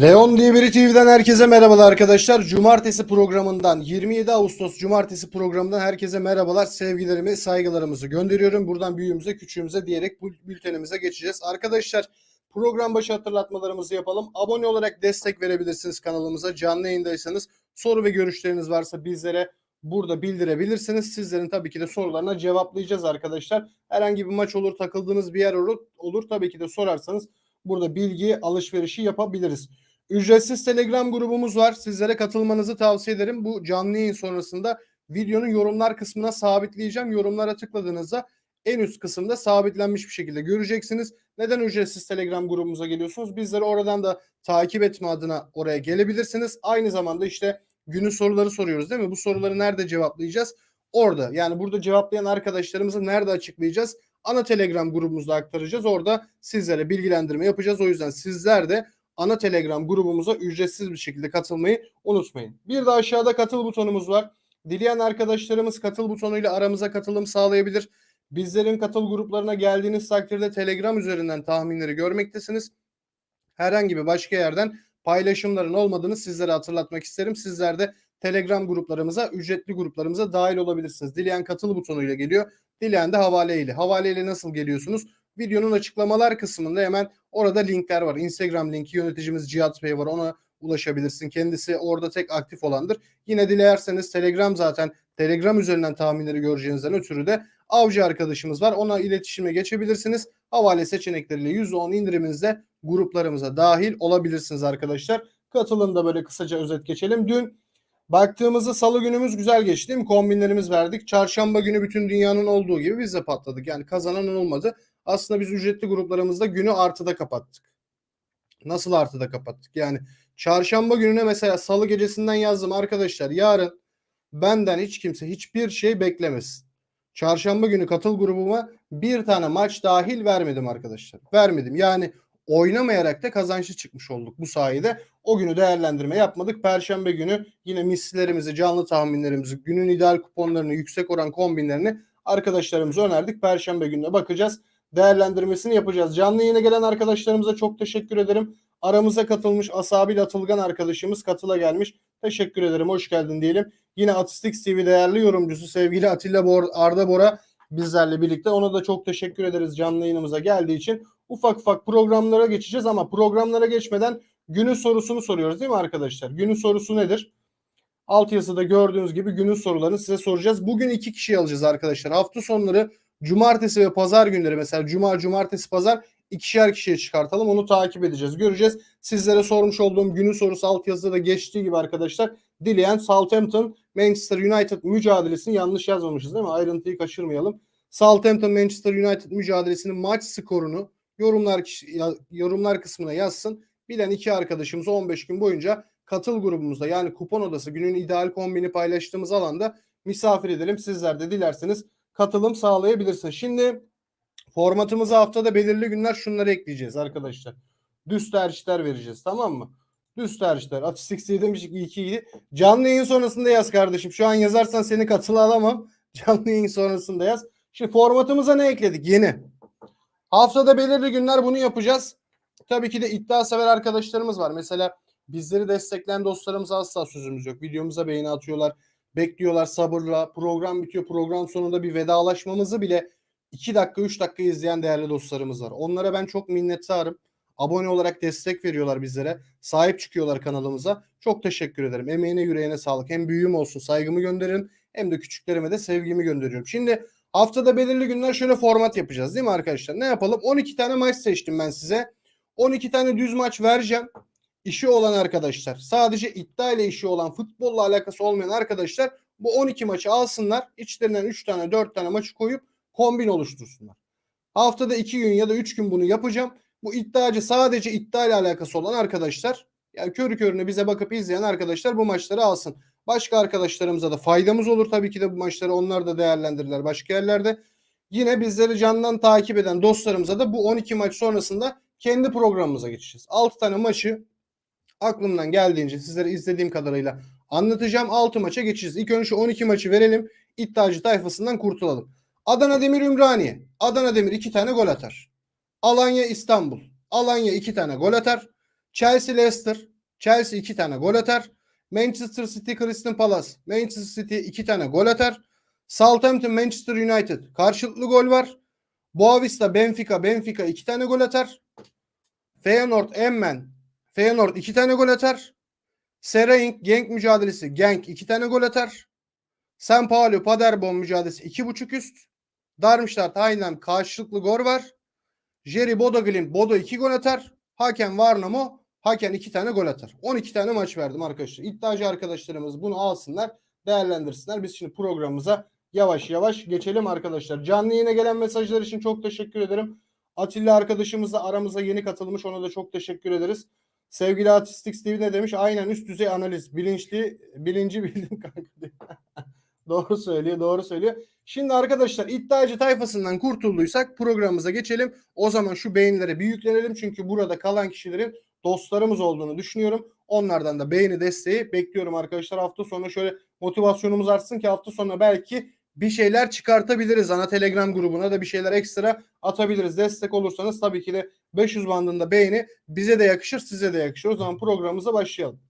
Leon diye TV'den herkese merhabalar arkadaşlar. Cumartesi programından 27 Ağustos Cumartesi programından herkese merhabalar. Sevgilerimi, saygılarımızı gönderiyorum. Buradan büyüğümüze, küçüğümüze diyerek bu bültenimize geçeceğiz. Arkadaşlar program başı hatırlatmalarımızı yapalım. Abone olarak destek verebilirsiniz kanalımıza. Canlı yayındaysanız soru ve görüşleriniz varsa bizlere burada bildirebilirsiniz. Sizlerin tabii ki de sorularına cevaplayacağız arkadaşlar. Herhangi bir maç olur, takıldığınız bir yer olur, olur tabii ki de sorarsanız burada bilgi alışverişi yapabiliriz. Ücretsiz Telegram grubumuz var. Sizlere katılmanızı tavsiye ederim. Bu canlı yayın sonrasında videonun yorumlar kısmına sabitleyeceğim. Yorumlara tıkladığınızda en üst kısımda sabitlenmiş bir şekilde göreceksiniz. Neden ücretsiz Telegram grubumuza geliyorsunuz? Bizleri oradan da takip etme adına oraya gelebilirsiniz. Aynı zamanda işte günün soruları soruyoruz değil mi? Bu soruları nerede cevaplayacağız? Orada. Yani burada cevaplayan arkadaşlarımızı nerede açıklayacağız? Ana Telegram grubumuzda aktaracağız. Orada sizlere bilgilendirme yapacağız. O yüzden sizler de ana Telegram grubumuza ücretsiz bir şekilde katılmayı unutmayın. Bir de aşağıda katıl butonumuz var. Dileyen arkadaşlarımız katıl butonuyla aramıza katılım sağlayabilir. Bizlerin katıl gruplarına geldiğiniz takdirde Telegram üzerinden tahminleri görmektesiniz. Herhangi bir başka yerden paylaşımların olmadığını sizlere hatırlatmak isterim. Sizler de Telegram gruplarımıza, ücretli gruplarımıza dahil olabilirsiniz. Dileyen katıl butonuyla geliyor. Dileyen de havale ile. Havale ile nasıl geliyorsunuz? Videonun açıklamalar kısmında hemen orada linkler var. Instagram linki yöneticimiz Cihat Bey var. Ona ulaşabilirsin. Kendisi orada tek aktif olandır. Yine dilerseniz Telegram zaten Telegram üzerinden tahminleri göreceğinizden ötürü de Avcı arkadaşımız var. Ona iletişime geçebilirsiniz. Havale seçenekleriyle %10 indirimizde gruplarımıza dahil olabilirsiniz arkadaşlar. Katılımda böyle kısaca özet geçelim. Dün baktığımızda salı günümüz güzel geçti değil mi? Kombinlerimiz verdik. Çarşamba günü bütün dünyanın olduğu gibi biz de patladık. Yani kazanan olmadı. Aslında biz ücretli gruplarımızda günü artıda kapattık. Nasıl artıda kapattık? Yani çarşamba gününe mesela salı gecesinden yazdım arkadaşlar. Yarın benden hiç kimse hiçbir şey beklemesin. Çarşamba günü katıl grubuma bir tane maç dahil vermedim arkadaşlar. Vermedim. Yani oynamayarak da kazançlı çıkmış olduk bu sayede. O günü değerlendirme yapmadık. Perşembe günü yine mislerimizi, canlı tahminlerimizi, günün ideal kuponlarını, yüksek oran kombinlerini arkadaşlarımıza önerdik. Perşembe gününe bakacağız. Değerlendirmesini yapacağız. Canlı yayına gelen arkadaşlarımıza çok teşekkür ederim. Aramıza katılmış Asabil Atılgan arkadaşımız katıla gelmiş. Teşekkür ederim. Hoş geldin diyelim. Yine Atistix TV değerli yorumcusu sevgili Atilla Bor Arda Bora bizlerle birlikte. Ona da çok teşekkür ederiz canlı yayınımıza geldiği için. Ufak ufak programlara geçeceğiz ama programlara geçmeden günün sorusunu soruyoruz değil mi arkadaşlar? Günün sorusu nedir? Alt yazıda gördüğünüz gibi günün sorularını size soracağız. Bugün iki kişi alacağız arkadaşlar. Hafta sonları cumartesi ve pazar günleri mesela cuma, cumartesi, pazar ikişer kişiye çıkartalım. Onu takip edeceğiz. Göreceğiz. Sizlere sormuş olduğum günün sorusu alt yazıda da geçtiği gibi arkadaşlar. Dileyen Southampton Manchester United mücadelesini yanlış yazmamışız değil mi? Ayrıntıyı kaçırmayalım. Southampton Manchester United mücadelesinin maç skorunu yorumlar yorumlar kısmına yazsın. Bilen iki arkadaşımız 15 gün boyunca katıl grubumuzda yani kupon odası günün ideal kombini paylaştığımız alanda misafir edelim. Sizler de dilerseniz katılım sağlayabilirsiniz. Şimdi formatımıza haftada belirli günler şunları ekleyeceğiz arkadaşlar. Düz tercihler vereceğiz tamam mı? Düz tercihler. Atistik demiş ki iyi ki iyi. Canlı yayın sonrasında yaz kardeşim. Şu an yazarsan seni katıla alamam. Canlı yayın sonrasında yaz. Şimdi formatımıza ne ekledik? Yeni. Haftada belirli günler bunu yapacağız. Tabii ki de iddia sever arkadaşlarımız var. Mesela bizleri destekleyen dostlarımıza asla sözümüz yok. Videomuza beğeni atıyorlar. Bekliyorlar sabırla. Program bitiyor. Program sonunda bir vedalaşmamızı bile 2 dakika 3 dakika izleyen değerli dostlarımız var. Onlara ben çok minnettarım. Abone olarak destek veriyorlar bizlere. Sahip çıkıyorlar kanalımıza. Çok teşekkür ederim. Emeğine yüreğine sağlık. Hem büyüğüm olsun saygımı gönderirim. Hem de küçüklerime de sevgimi gönderiyorum. Şimdi haftada belirli günler şöyle format yapacağız değil mi arkadaşlar? Ne yapalım? 12 tane maç seçtim ben size. 12 tane düz maç vereceğim. İşi olan arkadaşlar, sadece iddia ile işi olan, futbolla alakası olmayan arkadaşlar bu 12 maçı alsınlar. İçlerinden 3 tane 4 tane maçı koyup kombin oluştursunlar. Haftada 2 gün ya da 3 gün bunu yapacağım. Bu iddiacı sadece iddia ile alakası olan arkadaşlar yani körü körüne bize bakıp izleyen arkadaşlar bu maçları alsın. Başka arkadaşlarımıza da faydamız olur tabii ki de bu maçları onlar da değerlendirirler başka yerlerde. Yine bizleri candan takip eden dostlarımıza da bu 12 maç sonrasında kendi programımıza geçeceğiz. 6 tane maçı aklımdan geldiğince sizlere izlediğim kadarıyla anlatacağım. 6 maça geçeceğiz. İlk önce şu 12 maçı verelim. İddiacı tayfasından kurtulalım. Adana Demir Ümraniye. Adana Demir 2 tane gol atar. Alanya İstanbul. Alanya 2 tane gol atar. Chelsea Leicester. Chelsea 2 tane gol atar. Manchester City Crystal Palace. Manchester City 2 tane gol atar. Southampton Manchester United karşılıklı gol var. Boavista Benfica Benfica 2 tane gol atar. Feyenoord Emmen Feyenoord 2 tane gol atar. Seraing Genk mücadelesi Genk 2 tane gol atar. San Paulo Paderborn mücadelesi 2.5 üst. Darmstadt Heinem karşılıklı gol var. Jerry Bodo Glimt Bodo 2 gol atar. Hakem Varnamo Hakem 2 tane gol atar. 12 tane maç verdim arkadaşlar. İddiacı arkadaşlarımız bunu alsınlar, değerlendirsinler. Biz şimdi programımıza yavaş yavaş geçelim arkadaşlar. Canlı yayına gelen mesajlar için çok teşekkür ederim. Atilla arkadaşımız da aramıza yeni katılmış. Ona da çok teşekkür ederiz. Sevgili Artistics TV ne demiş? Aynen üst düzey analiz. Bilinçli, bilinci bildim kanka. doğru söylüyor, doğru söylüyor. Şimdi arkadaşlar iddiacı tayfasından kurtulduysak programımıza geçelim. O zaman şu beğenilere bir yüklenelim. Çünkü burada kalan kişilerin dostlarımız olduğunu düşünüyorum. Onlardan da beğeni desteği bekliyorum arkadaşlar. Hafta sonu şöyle motivasyonumuz artsın ki hafta sonu belki bir şeyler çıkartabiliriz. Ana Telegram grubuna da bir şeyler ekstra atabiliriz. Destek olursanız tabii ki de 500 bandında beğeni bize de yakışır, size de yakışır. O zaman programımıza başlayalım.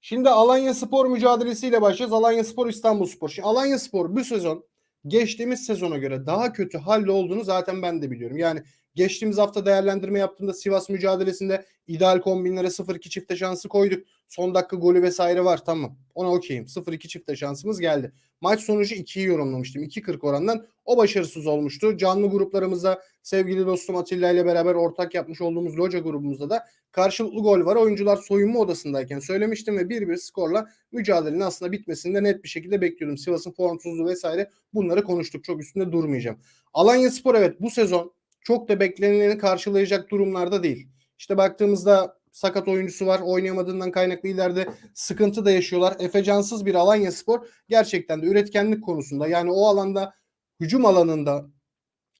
Şimdi Alanya Spor mücadelesiyle başlayacağız. Alanya Spor İstanbul Spor. Şimdi Alanya Spor bu sezon geçtiğimiz sezona göre daha kötü halde olduğunu zaten ben de biliyorum. Yani geçtiğimiz hafta değerlendirme yaptığımda Sivas mücadelesinde ideal kombinlere 0-2 çifte şansı koyduk. Son dakika golü vesaire var tamam. Ona okeyim. 0-2 çifte şansımız geldi. Maç sonucu 2'yi yorumlamıştım. 2.40 orandan. O başarısız olmuştu. Canlı gruplarımızda sevgili dostum Atilla ile beraber ortak yapmış olduğumuz loca grubumuzda da karşılıklı gol var. Oyuncular soyunma odasındayken söylemiştim ve 1-1 skorla mücadelenin aslında bitmesini de net bir şekilde bekliyordum. Sivas'ın formsuzluğu vesaire bunları konuştuk. Çok üstünde durmayacağım. Alanya Spor evet bu sezon çok da beklenileni karşılayacak durumlarda değil. İşte baktığımızda sakat oyuncusu var. Oynayamadığından kaynaklı ileride sıkıntı da yaşıyorlar. Efe Cansız bir Alanya Spor gerçekten de üretkenlik konusunda yani o alanda hücum alanında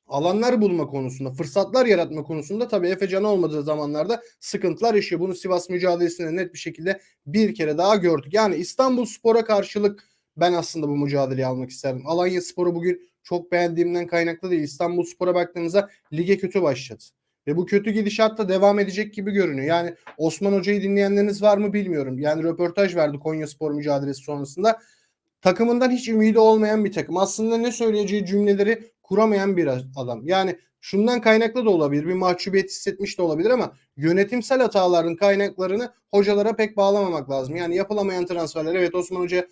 alanlar bulma konusunda, fırsatlar yaratma konusunda tabii Efecan olmadığı zamanlarda sıkıntılar yaşıyor. Bunu Sivas mücadelesinde net bir şekilde bir kere daha gördük. Yani İstanbul Spor'a karşılık ben aslında bu mücadeleyi almak isterdim. Alanya Spor'u bugün çok beğendiğimden kaynaklı değil. İstanbul Spor'a baktığımızda lige kötü başladı. Ve bu kötü gidişat da devam edecek gibi görünüyor. Yani Osman Hoca'yı dinleyenleriniz var mı bilmiyorum. Yani röportaj verdi Konya Spor mücadelesi sonrasında. Takımından hiç ümidi olmayan bir takım. Aslında ne söyleyeceği cümleleri kuramayan bir adam. Yani şundan kaynaklı da olabilir. Bir mahcubiyet hissetmiş de olabilir ama yönetimsel hataların kaynaklarını hocalara pek bağlamamak lazım. Yani yapılamayan transferler. Evet Osman Hoca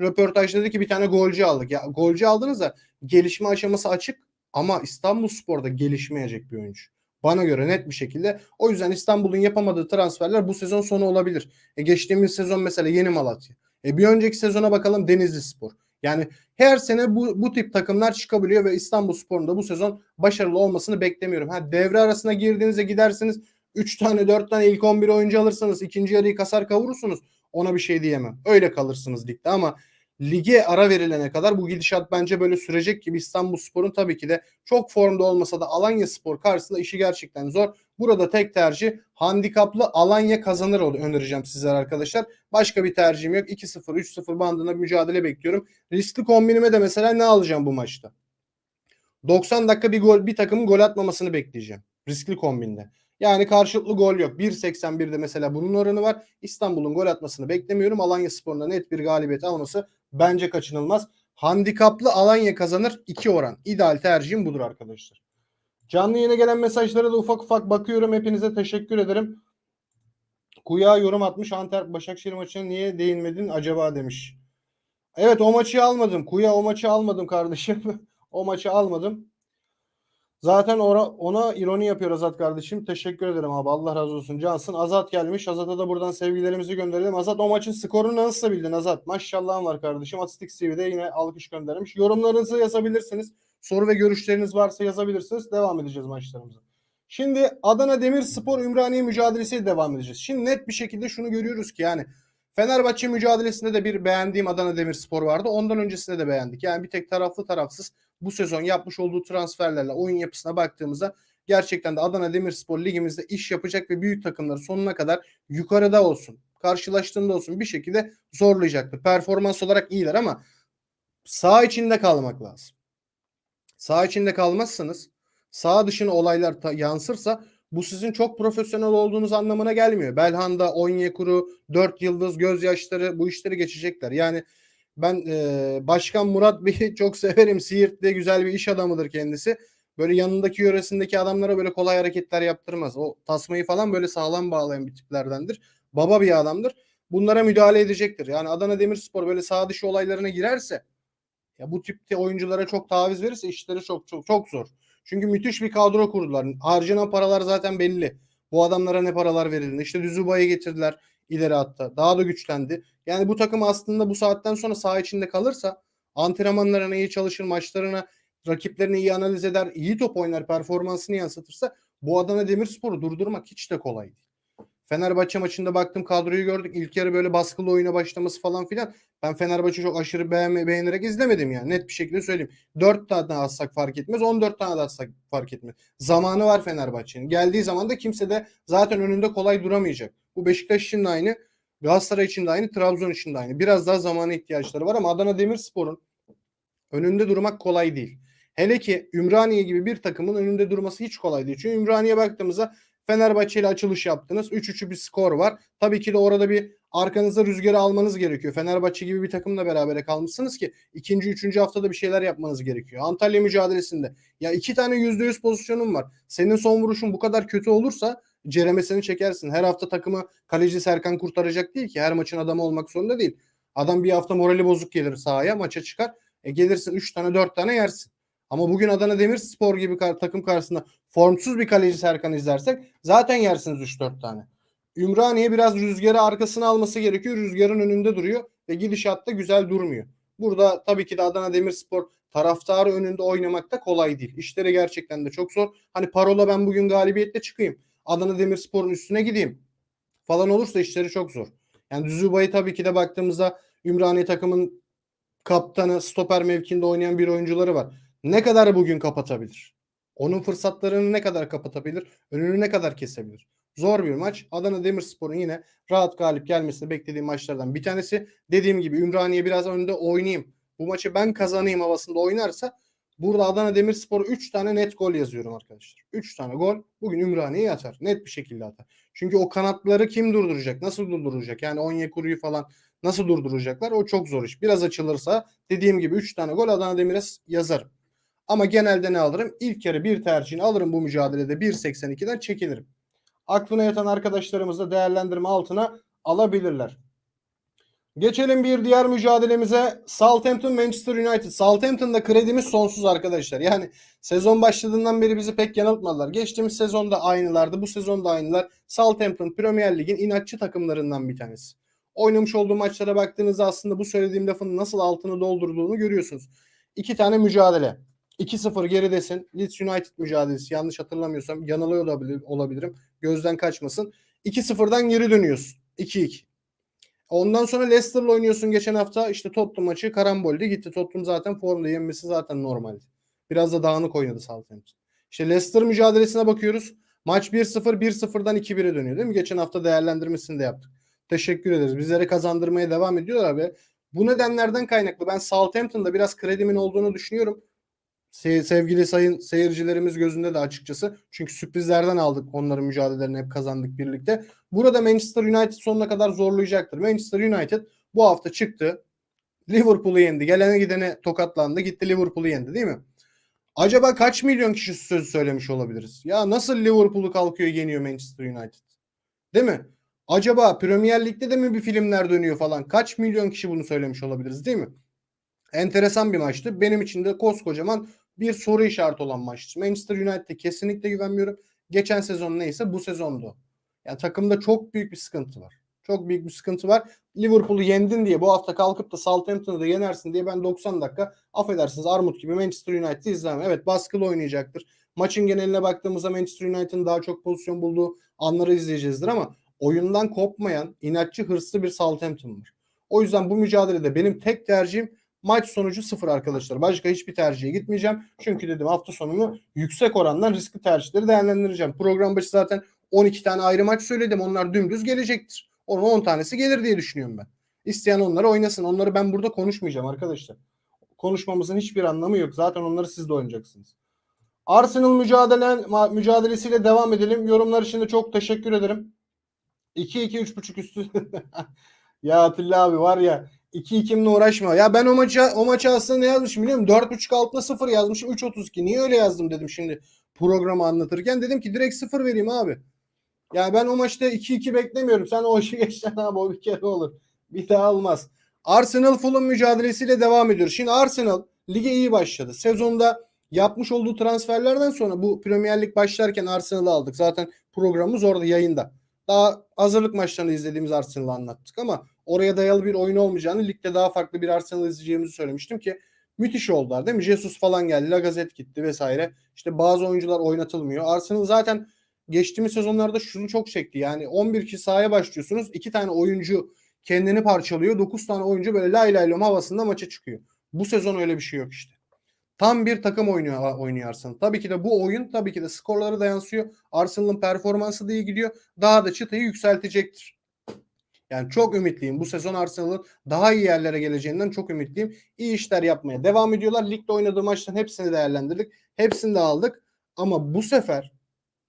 röportajda dedi ki bir tane golcü aldık. Ya golcü aldınız da gelişme aşaması açık ama İstanbul Spor'da gelişmeyecek bir oyuncu. Bana göre net bir şekilde. O yüzden İstanbul'un yapamadığı transferler bu sezon sonu olabilir. E geçtiğimiz sezon mesela Yeni Malatya. E bir önceki sezona bakalım Denizli Spor. Yani her sene bu, bu tip takımlar çıkabiliyor ve İstanbul Spor'un da bu sezon başarılı olmasını beklemiyorum. Ha devre arasına girdiğinizde gidersiniz 3 tane 4 tane ilk 11 oyuncu alırsanız ikinci yarıyı kasar kavurursunuz. Ona bir şey diyemem. Öyle kalırsınız ligde ama lige ara verilene kadar bu gidişat bence böyle sürecek gibi İstanbul Spor'un tabii ki de çok formda olmasa da Alanya Spor karşısında işi gerçekten zor. Burada tek tercih handikaplı Alanya kazanır önereceğim sizlere arkadaşlar. Başka bir tercihim yok. 2-0 3-0 bandında bir mücadele bekliyorum. Riskli kombinime de mesela ne alacağım bu maçta? 90 dakika bir gol bir takımın gol atmamasını bekleyeceğim. Riskli kombinde. Yani karşılıklı gol yok. 1.81'de mesela bunun oranı var. İstanbul'un gol atmasını beklemiyorum. Alanya Spor'un net bir galibiyet alması bence kaçınılmaz. Handikaplı Alanya kazanır 2 oran. İdeal tercihim budur arkadaşlar. Canlı yayına gelen mesajlara da ufak ufak bakıyorum. Hepinize teşekkür ederim. Kuya yorum atmış. Antep Başakşehir maçına niye değinmedin acaba demiş. Evet o maçı almadım. Kuya o maçı almadım kardeşim. o maçı almadım. Zaten ona, ona ironi yapıyor Azat kardeşim. Teşekkür ederim abi. Allah razı olsun. Cansın. Azat gelmiş. Azat'a da buradan sevgilerimizi gönderelim. Azat o maçın skorunu nasıl bildin Azat? Maşallahın var kardeşim. Atistik TV'de yine alkış göndermiş. Yorumlarınızı yazabilirsiniz. Soru ve görüşleriniz varsa yazabilirsiniz. Devam edeceğiz maçlarımıza. Şimdi Adana Demirspor Ümraniye mücadelesiyle devam edeceğiz. Şimdi net bir şekilde şunu görüyoruz ki yani Fenerbahçe mücadelesinde de bir beğendiğim Adana Demirspor vardı. Ondan öncesinde de beğendik. Yani bir tek taraflı tarafsız bu sezon yapmış olduğu transferlerle oyun yapısına baktığımızda gerçekten de Adana Demirspor ligimizde iş yapacak ve büyük takımları sonuna kadar yukarıda olsun, karşılaştığında olsun bir şekilde zorlayacaktır. Performans olarak iyiler ama sağ içinde kalmak lazım. Sağ içinde kalmazsanız sağ dışına olaylar yansırsa bu sizin çok profesyonel olduğunuz anlamına gelmiyor. Belhanda, Onyekuru, 4 yıldız, gözyaşları bu işleri geçecekler. Yani ben e, Başkan Murat Bey'i çok severim. Siirt'te güzel bir iş adamıdır kendisi. Böyle yanındaki yöresindeki adamlara böyle kolay hareketler yaptırmaz. O tasmayı falan böyle sağlam bağlayan bir tiplerdendir. Baba bir adamdır. Bunlara müdahale edecektir. Yani Adana Demirspor böyle sağ dışı olaylarına girerse ya bu tipte oyunculara çok taviz verirse işleri çok çok çok zor. Çünkü müthiş bir kadro kurdular. Harcanan paralar zaten belli. Bu adamlara ne paralar verildi. İşte Düzuba'yı getirdiler ileri hatta. Daha da güçlendi. Yani bu takım aslında bu saatten sonra saha içinde kalırsa antrenmanlarına iyi çalışır, maçlarına rakiplerini iyi analiz eder, iyi top oynar, performansını yansıtırsa bu Adana Demirspor'u durdurmak hiç de kolay değil. Fenerbahçe maçında baktım kadroyu gördük. İlk yarı böyle baskılı oyuna başlaması falan filan. Ben Fenerbahçe çok aşırı beğenme, beğenerek izlemedim yani. Net bir şekilde söyleyeyim. 4 tane atsak fark etmez. 14 tane de atsak fark etmez. Zamanı var Fenerbahçe'nin. Geldiği zaman da kimse de zaten önünde kolay duramayacak. Bu Beşiktaş için de aynı. Galatasaray için de aynı. Trabzon için de aynı. Biraz daha zamana ihtiyaçları var ama Adana Demirspor'un önünde durmak kolay değil. Hele ki Ümraniye gibi bir takımın önünde durması hiç kolay değil. Çünkü Ümraniye baktığımızda Fenerbahçe ile açılış yaptınız. 3-3'ü bir skor var. Tabii ki de orada bir arkanıza rüzgarı almanız gerekiyor. Fenerbahçe gibi bir takımla beraber kalmışsınız ki ikinci, üçüncü haftada bir şeyler yapmanız gerekiyor. Antalya mücadelesinde ya iki tane yüzde yüz pozisyonun var. Senin son vuruşun bu kadar kötü olursa ceremesini çekersin. Her hafta takımı kaleci Serkan kurtaracak değil ki. Her maçın adamı olmak zorunda değil. Adam bir hafta morali bozuk gelir sahaya maça çıkar. E gelirsin 3 tane 4 tane yersin. Ama bugün Adana Demirspor gibi takım karşısında formsuz bir kaleci Serkan izlersek zaten yersiniz 3-4 tane. Ümraniye biraz rüzgarı arkasına alması gerekiyor. Rüzgarın önünde duruyor ve gidişatta güzel durmuyor. Burada tabii ki de Adana Demirspor taraftarı önünde oynamak da kolay değil. İşleri gerçekten de çok zor. Hani parola ben bugün galibiyetle çıkayım. Adana Demirspor'un üstüne gideyim falan olursa işleri çok zor. Yani Düzübay'ı tabii ki de baktığımızda Ümraniye takımın kaptanı, stoper mevkinde oynayan bir oyuncuları var. Ne kadar bugün kapatabilir? Onun fırsatlarını ne kadar kapatabilir? Önünü ne kadar kesebilir? Zor bir maç. Adana Demirspor'un yine rahat galip gelmesini beklediğim maçlardan bir tanesi. Dediğim gibi Ümraniye biraz önde oynayayım. Bu maçı ben kazanayım havasında oynarsa burada Adana Demirspor 3 tane net gol yazıyorum arkadaşlar. 3 tane gol bugün Ümraniye'ye atar. Net bir şekilde atar. Çünkü o kanatları kim durduracak? Nasıl durduracak? Yani Onyekuru'yu falan nasıl durduracaklar? O çok zor iş. Biraz açılırsa dediğim gibi 3 tane gol Adana Demir'e yazarım. Ama genelde ne alırım? İlk yarı bir tercihini alırım bu mücadelede 1.82'den çekilirim. Aklına yatan arkadaşlarımız da değerlendirme altına alabilirler. Geçelim bir diğer mücadelemize. Southampton Manchester United. Southampton'da kredimiz sonsuz arkadaşlar. Yani sezon başladığından beri bizi pek yanıltmadılar. Geçtiğimiz sezonda aynılardı. Bu sezonda aynılar. Southampton Premier Lig'in inatçı takımlarından bir tanesi. Oynamış olduğu maçlara baktığınızda aslında bu söylediğim lafın nasıl altını doldurduğunu görüyorsunuz. İki tane mücadele. 2-0 geridesin. Leeds United mücadelesi yanlış hatırlamıyorsam yanılıyor olabilir, olabilirim. Gözden kaçmasın. 2-0'dan geri dönüyorsun. 2-2. Ondan sonra Leicester'la oynuyorsun geçen hafta. İşte Tottenham maçı karambolde gitti. Tottenham zaten formda yenmesi zaten normaldi. Biraz da dağınık oynadı Southampton. İşte Leicester mücadelesine bakıyoruz. Maç 1-0, 1-0'dan 2-1'e dönüyor değil mi? Geçen hafta değerlendirmesini de yaptık. Teşekkür ederiz. Bizlere kazandırmaya devam ediyorlar ve bu nedenlerden kaynaklı ben Southampton'da biraz kredimin olduğunu düşünüyorum. Se- sevgili sayın seyircilerimiz gözünde de açıkçası. Çünkü sürprizlerden aldık onların mücadelelerini hep kazandık birlikte. Burada Manchester United sonuna kadar zorlayacaktır. Manchester United bu hafta çıktı. Liverpool'u yendi. Gelene gidene tokatlandı. Gitti Liverpool'u yendi değil mi? Acaba kaç milyon kişi söz söylemiş olabiliriz? Ya nasıl Liverpool'u kalkıyor yeniyor Manchester United? Değil mi? Acaba Premier Lig'de de mi bir filmler dönüyor falan? Kaç milyon kişi bunu söylemiş olabiliriz değil mi? Enteresan bir maçtı. Benim için de koskocaman bir soru işareti olan maçtı. Manchester United'e kesinlikle güvenmiyorum. Geçen sezon neyse bu sezondu. Yani takımda çok büyük bir sıkıntı var. Çok büyük bir sıkıntı var. Liverpool'u yendin diye bu hafta kalkıp da Southampton'ı da yenersin diye ben 90 dakika affedersiniz Armut gibi Manchester United'ı izlemem. Evet baskılı oynayacaktır. Maçın geneline baktığımızda Manchester United'ın daha çok pozisyon bulduğu anları izleyeceğizdir ama oyundan kopmayan, inatçı, hırslı bir Southampton var. O yüzden bu mücadelede benim tek tercihim maç sonucu sıfır arkadaşlar. Başka hiçbir tercihe gitmeyeceğim. Çünkü dedim hafta sonunu yüksek orandan riskli tercihleri değerlendireceğim. Program başı zaten 12 tane ayrı maç söyledim. Onlar dümdüz gelecektir. Onun 10 tanesi gelir diye düşünüyorum ben. İsteyen onları oynasın. Onları ben burada konuşmayacağım arkadaşlar. Konuşmamızın hiçbir anlamı yok. Zaten onları siz de oynayacaksınız. Arsenal mücadelen ma- mücadelesiyle devam edelim. Yorumlar için de çok teşekkür ederim. 2-2 3.5 üstü. ya Atilla abi var ya 2-2'mle uğraşma. Ya ben o maça o maça aslında ne yazmışım biliyor musun? 4.5 altına 0 yazmışım. 3.32. Niye öyle yazdım dedim şimdi programı anlatırken. Dedim ki direkt 0 vereyim abi. Ya ben o maçta 2-2 beklemiyorum. Sen o işi geçsen abi o bir kere olur. Bir daha olmaz. Arsenal Fulham mücadelesiyle devam ediyor. Şimdi Arsenal lige iyi başladı. Sezonda yapmış olduğu transferlerden sonra bu Premier Lig başlarken Arsenal'ı aldık. Zaten programımız orada yayında. Daha hazırlık maçlarını izlediğimiz Arsenal'ı anlattık ama oraya dayalı bir oyun olmayacağını, ligde daha farklı bir Arsenal izleyeceğimizi söylemiştim ki müthiş oldular değil mi? Jesus falan geldi, Lacazette gitti vesaire. İşte bazı oyuncular oynatılmıyor. Arsenal zaten geçtiğimiz sezonlarda şunu çok çekti. Yani 11 kişi sahaya başlıyorsunuz. 2 tane oyuncu kendini parçalıyor. 9 tane oyuncu böyle lay lay lom havasında maça çıkıyor. Bu sezon öyle bir şey yok işte. Tam bir takım oynuyor, oynuyor Arsenal. Tabii ki de bu oyun tabii ki de skorları da yansıyor. Arsenal'ın performansı da iyi gidiyor. Daha da çıtayı yükseltecektir. Yani çok ümitliyim. Bu sezon Arsenal'ın daha iyi yerlere geleceğinden çok ümitliyim. İyi işler yapmaya devam ediyorlar. Ligde oynadığı maçların hepsini değerlendirdik. Hepsini de aldık. Ama bu sefer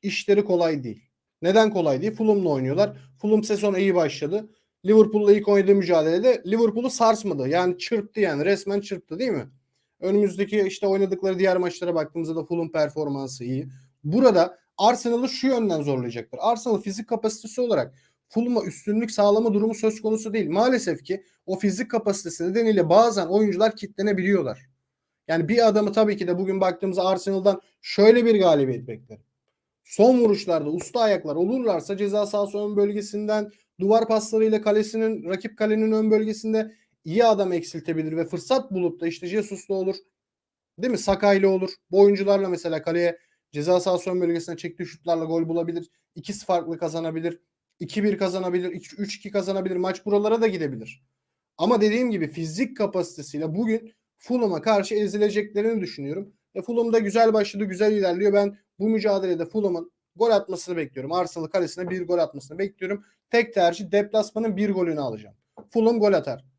işleri kolay değil. Neden kolay değil? Fulham'la oynuyorlar. Fulham sezona iyi başladı. Liverpool'la ilk oynadığı mücadelede Liverpool'u sarsmadı. Yani çırptı yani. Resmen çırptı değil mi? Önümüzdeki işte oynadıkları diğer maçlara baktığımızda da Fulham performansı iyi. Burada Arsenal'ı şu yönden zorlayacaktır. Arsenal fizik kapasitesi olarak Fulham'a üstünlük sağlama durumu söz konusu değil. Maalesef ki o fizik kapasitesi nedeniyle bazen oyuncular kitlenebiliyorlar. Yani bir adamı tabii ki de bugün baktığımızda Arsenal'dan şöyle bir galibiyet beklerim. Son vuruşlarda usta ayaklar olurlarsa ceza sahası ön bölgesinden duvar paslarıyla kalesinin rakip kalenin ön bölgesinde iyi adam eksiltebilir ve fırsat bulup da işte Jesus'la olur. Değil mi? Sakay'la olur. Bu oyuncularla mesela kaleye ceza sahası ön bölgesine çektiği şutlarla gol bulabilir. İkisi farklı kazanabilir. 2-1 kazanabilir. 3-2 kazanabilir. Maç buralara da gidebilir. Ama dediğim gibi fizik kapasitesiyle bugün Fulham'a karşı ezileceklerini düşünüyorum. Ve Fulham da güzel başladı, güzel ilerliyor. Ben bu mücadelede Fulham'ın gol atmasını bekliyorum. Arsenal kalesine bir gol atmasını bekliyorum. Tek tercih deplasmanın bir golünü alacağım. Fulham gol atar.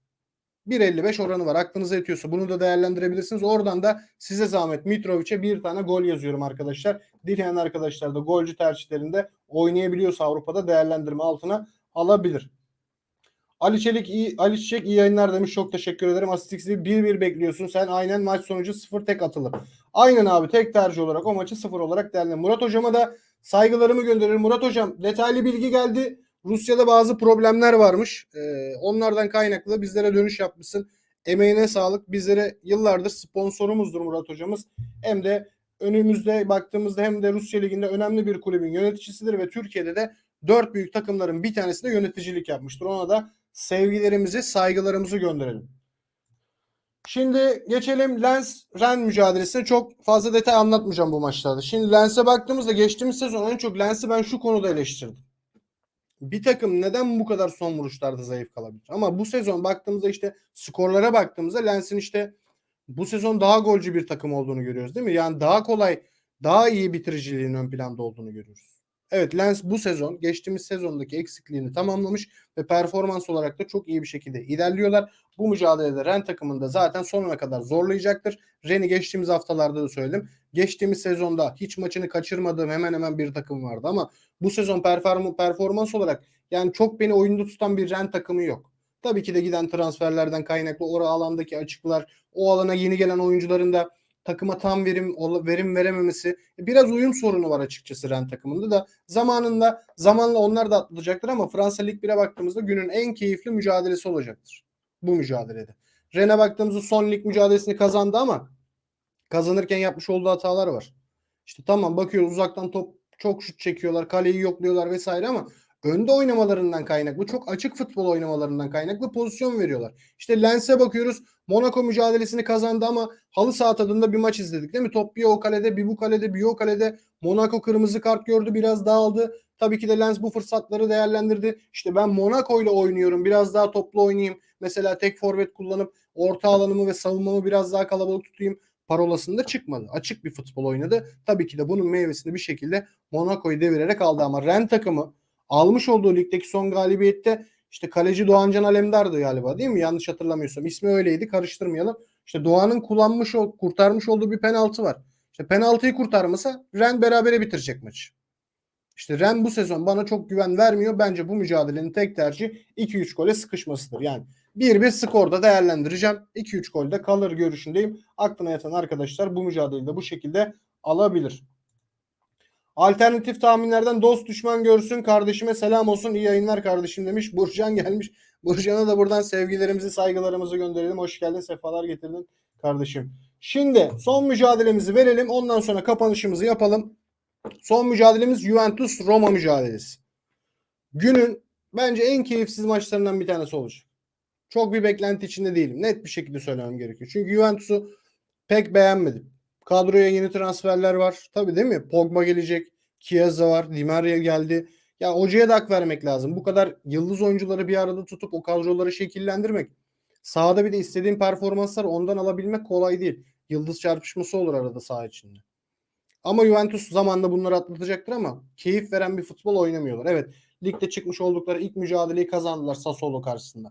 1.55 oranı var. Aklınıza yetiyorsa bunu da değerlendirebilirsiniz. Oradan da size zahmet Mitrovic'e bir tane gol yazıyorum arkadaşlar. Dileyen arkadaşlar da golcü tercihlerinde oynayabiliyorsa Avrupa'da değerlendirme altına alabilir. Ali Çelik iyi, Ali Çiçek iyi yayınlar demiş. Çok teşekkür ederim. Asistiksi 1-1 bekliyorsun. Sen aynen maç sonucu 0 tek atılır. Aynen abi tek tercih olarak o maçı 0 olarak değerlendir. Murat hocama da saygılarımı gönderirim. Murat hocam detaylı bilgi geldi. Rusya'da bazı problemler varmış. Ee, onlardan kaynaklı bizlere dönüş yapmışsın. Emeğine sağlık. Bizlere yıllardır sponsorumuzdur Murat hocamız. Hem de önümüzde baktığımızda hem de Rusya Ligi'nde önemli bir kulübün yöneticisidir ve Türkiye'de de dört büyük takımların bir tanesinde yöneticilik yapmıştır. Ona da sevgilerimizi, saygılarımızı gönderelim. Şimdi geçelim Lens Ren mücadelesine. Çok fazla detay anlatmayacağım bu maçlarda. Şimdi Lens'e baktığımızda geçtiğimiz sezon en çok Lens'i ben şu konuda eleştirdim. Bir takım neden bu kadar son vuruşlarda zayıf kalabilir? Ama bu sezon baktığımızda işte skorlara baktığımızda Lens'in işte bu sezon daha golcü bir takım olduğunu görüyoruz değil mi? Yani daha kolay, daha iyi bitiriciliğin ön planda olduğunu görüyoruz. Evet Lens bu sezon geçtiğimiz sezondaki eksikliğini tamamlamış ve performans olarak da çok iyi bir şekilde ilerliyorlar. Bu mücadelede Ren takımında zaten sonuna kadar zorlayacaktır. Ren'i geçtiğimiz haftalarda da söyledim. Geçtiğimiz sezonda hiç maçını kaçırmadığım hemen hemen bir takım vardı ama bu sezon perform performans olarak yani çok beni oyunda tutan bir Ren takımı yok. Tabii ki de giden transferlerden kaynaklı o alandaki açıklar, o alana yeni gelen oyuncuların da takıma tam verim verim verememesi biraz uyum sorunu var açıkçası Ren takımında da zamanında zamanla onlar da atlayacaktır ama Fransa Lig 1'e baktığımızda günün en keyifli mücadelesi olacaktır bu mücadelede. Ren'e baktığımızda son lig mücadelesini kazandı ama kazanırken yapmış olduğu hatalar var. İşte tamam bakıyoruz uzaktan top çok şut çekiyorlar, kaleyi yokluyorlar vesaire ama önde oynamalarından kaynaklı, çok açık futbol oynamalarından kaynaklı pozisyon veriyorlar. İşte Lens'e bakıyoruz. Monaco mücadelesini kazandı ama halı saha tadında bir maç izledik değil mi? Top bir o kalede, bir bu kalede, bir o kalede. Monaco kırmızı kart gördü, biraz dağıldı. Tabii ki de Lens bu fırsatları değerlendirdi. İşte ben Monaco ile oynuyorum, biraz daha toplu oynayayım. Mesela tek forvet kullanıp orta alanımı ve savunmamı biraz daha kalabalık tutayım parolasında çıkmadı. Açık bir futbol oynadı. Tabii ki de bunun meyvesini bir şekilde Monaco'yu devirerek aldı ama Ren takımı almış olduğu ligdeki son galibiyette işte kaleci Doğancan Alemdar'dı galiba değil mi? Yanlış hatırlamıyorsam. İsmi öyleydi. Karıştırmayalım. İşte Doğan'ın kullanmış, kurtarmış olduğu bir penaltı var. İşte penaltıyı kurtarmasa Ren berabere bitirecek maçı. İşte Ren bu sezon bana çok güven vermiyor. Bence bu mücadelenin tek tercihi 2-3 gole sıkışmasıdır. Yani 1-1 skorda değerlendireceğim. 2-3 golde kalır görüşündeyim. Aklına yatan arkadaşlar bu mücadeleyi de bu şekilde alabilir. Alternatif tahminlerden dost düşman görsün. Kardeşime selam olsun. İyi yayınlar kardeşim demiş. Burcan gelmiş. Burcan'a da buradan sevgilerimizi, saygılarımızı gönderelim. Hoş geldin, sefalar getirdin kardeşim. Şimdi son mücadelemizi verelim. Ondan sonra kapanışımızı yapalım. Son mücadelemiz Juventus Roma mücadelesi. Günün bence en keyifsiz maçlarından bir tanesi olacak. Çok bir beklenti içinde değilim. Net bir şekilde söylemem gerekiyor. Çünkü Juventus'u pek beğenmedim. Kadroya yeni transferler var. Tabii değil mi? Pogba gelecek. Chiesa var. Di Maria geldi. Ya hocaya da hak vermek lazım. Bu kadar yıldız oyuncuları bir arada tutup o kadroları şekillendirmek. Sahada bir de istediğin performanslar ondan alabilmek kolay değil. Yıldız çarpışması olur arada saha içinde. Ama Juventus zamanla bunları atlatacaktır ama keyif veren bir futbol oynamıyorlar. Evet ligde çıkmış oldukları ilk mücadeleyi kazandılar Sassuolo karşısında.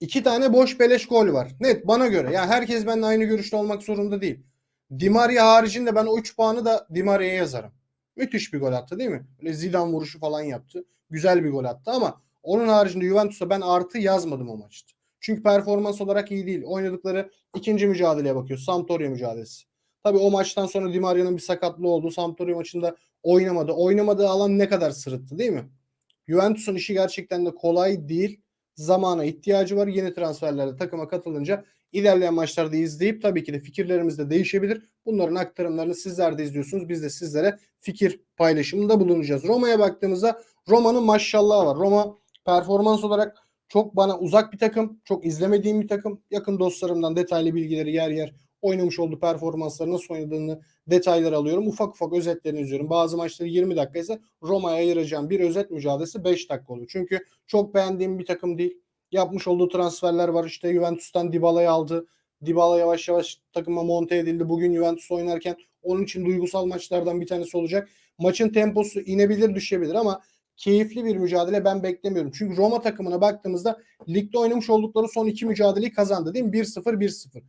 İki tane boş beleş gol var. Net bana göre. Yani herkes benimle aynı görüşte olmak zorunda değil. Di Maria haricinde ben o 3 puanı da Di Maria'ya yazarım. Müthiş bir gol attı değil mi? Böyle Zidane vuruşu falan yaptı. Güzel bir gol attı ama onun haricinde Juventus'a ben artı yazmadım o maçta. Çünkü performans olarak iyi değil. Oynadıkları ikinci mücadeleye bakıyoruz. Sampdoria mücadelesi. Tabii o maçtan sonra Di Maria'nın bir sakatlığı oldu. Sampdoria maçında oynamadı. Oynamadığı alan ne kadar sırıttı değil mi? Juventus'un işi gerçekten de kolay değil. Zamana ihtiyacı var. Yeni transferlerde takıma katılınca ilerleyen maçlarda izleyip tabii ki de fikirlerimiz de değişebilir. Bunların aktarımlarını sizler de izliyorsunuz. Biz de sizlere fikir paylaşımında bulunacağız. Roma'ya baktığımızda Roma'nın maşallahı var. Roma performans olarak çok bana uzak bir takım. Çok izlemediğim bir takım. Yakın dostlarımdan detaylı bilgileri yer yer oynamış olduğu performansları nasıl oynadığını detaylar alıyorum. Ufak ufak özetlerini izliyorum. Bazı maçları 20 dakika ise Roma'ya ayıracağım bir özet mücadelesi 5 dakika oluyor. Çünkü çok beğendiğim bir takım değil. Yapmış olduğu transferler var. İşte Juventus'tan Dybala'yı aldı. Dybala yavaş yavaş takıma monte edildi. Bugün Juventus oynarken onun için duygusal maçlardan bir tanesi olacak. Maçın temposu inebilir düşebilir ama keyifli bir mücadele ben beklemiyorum. Çünkü Roma takımına baktığımızda ligde oynamış oldukları son iki mücadeleyi kazandı değil mi? 1-0 1-0.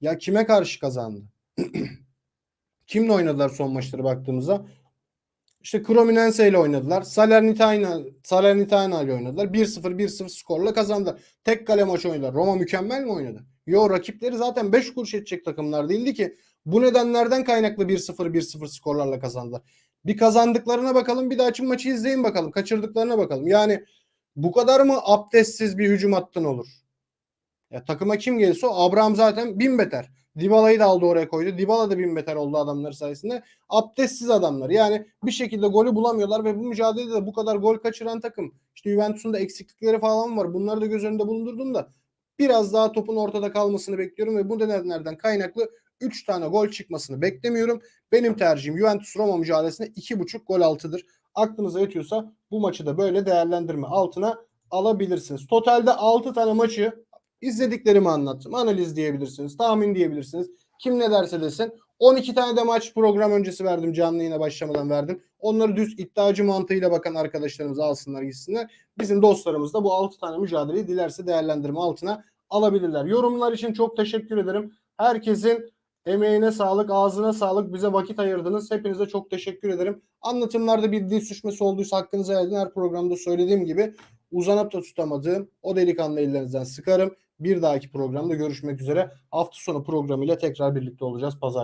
Ya kime karşı kazandı? Kimle oynadılar son maçları baktığımızda? İşte Cremonese ile oynadılar. Salernitana, Salernitana ile oynadılar. 1-0 1-0 skorla kazandılar. Tek kale maç oynadılar. Roma mükemmel mi oynadı? Yo rakipleri zaten 5 kuruş edecek takımlar değildi ki. Bu nedenlerden kaynaklı 1-0 1-0 skorlarla kazandılar. Bir kazandıklarına bakalım bir de açın maçı izleyin bakalım. Kaçırdıklarına bakalım. Yani bu kadar mı abdestsiz bir hücum hattın olur? Ya takıma kim gelirse o Abraham zaten bin beter. Dybala'yı da aldı oraya koydu. Dybala da bin beter oldu adamlar sayesinde. Abdestsiz adamlar. Yani bir şekilde golü bulamıyorlar ve bu mücadelede de bu kadar gol kaçıran takım. İşte Juventus'un da eksiklikleri falan var. Bunları da göz önünde bulundurdum da biraz daha topun ortada kalmasını bekliyorum ve bu nedenlerden kaynaklı 3 tane gol çıkmasını beklemiyorum. Benim tercihim Juventus Roma mücadelesinde 2.5 gol altıdır. Aklınıza yatıyorsa bu maçı da böyle değerlendirme altına alabilirsiniz. Totalde 6 tane maçı izlediklerimi anlattım. Analiz diyebilirsiniz, tahmin diyebilirsiniz. Kim ne derse desin. 12 tane de maç program öncesi verdim. Canlı yayına başlamadan verdim. Onları düz iddiacı mantığıyla bakan arkadaşlarımız alsınlar gitsinler. Bizim dostlarımız da bu 6 tane mücadeleyi dilerse değerlendirme altına alabilirler. Yorumlar için çok teşekkür ederim. Herkesin emeğine sağlık, ağzına sağlık. Bize vakit ayırdınız. Hepinize çok teşekkür ederim. Anlatımlarda bir dil suçması olduysa hakkınızı helal. Her programda söylediğim gibi uzanıp da tutamadığım o delikanlı ellerinizden sıkarım. Bir dahaki programda görüşmek üzere. Hafta sonu programıyla tekrar birlikte olacağız. Pazar